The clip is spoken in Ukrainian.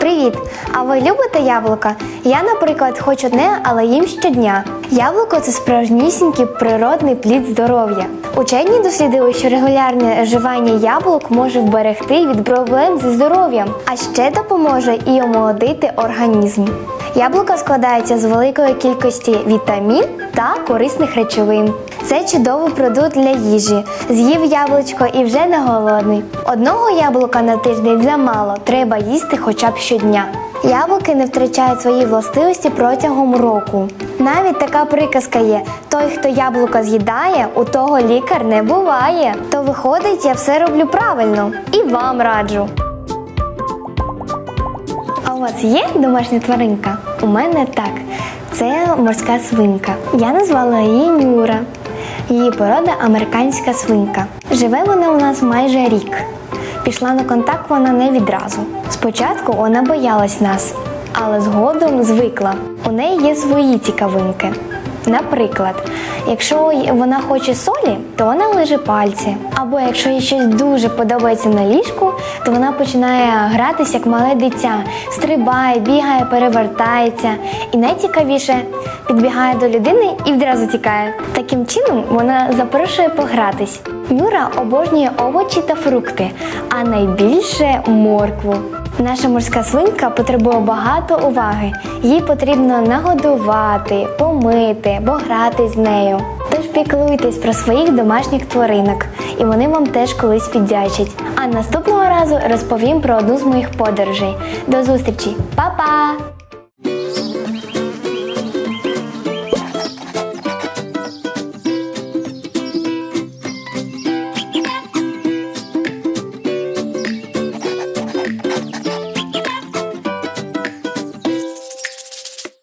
Привіт! А ви любите яблука? Я, наприклад, хоч одне, але їм щодня. Яблуко це справжнісінький природний плід здоров'я. Учені дослідили, що регулярне вживання яблук може вберегти від проблем зі здоров'ям, а ще допоможе і омолодити організм. Яблука складаються з великої кількості вітамін та корисних речовин. Це чудовий продукт для їжі. З'їв яблучко і вже не голодний. Одного яблука на тиждень замало, треба їсти хоча б щодня. Яблуки не втрачають свої властивості протягом року. Навіть така приказка є: той, хто яблука з'їдає, у того лікар не буває. То виходить, я все роблю правильно і вам раджу. У вас є домашня тваринка? У мене так. Це морська свинка. Я назвала її Нюра. Її порода американська свинка. Живе вона у нас майже рік. Пішла на контакт вона не відразу. Спочатку вона боялась нас, але згодом звикла. У неї є свої цікавинки. Наприклад, якщо вона хоче солі, то вона лиже пальці. Або якщо їй щось дуже подобається на ліжку, то вона починає гратися як мале дитя, стрибає, бігає, перевертається. І найцікавіше підбігає до людини і відразу тікає. Таким чином вона запрошує погратись. Нюра обожнює овочі та фрукти, а найбільше моркву. Наша морська свинка потребує багато уваги. Їй потрібно нагодувати, помити, бо грати з нею. Тож піклуйтесь про своїх домашніх тваринок, і вони вам теж колись піддячать. А наступного разу розповім про одну з моїх подорожей. До зустрічі, Па-па!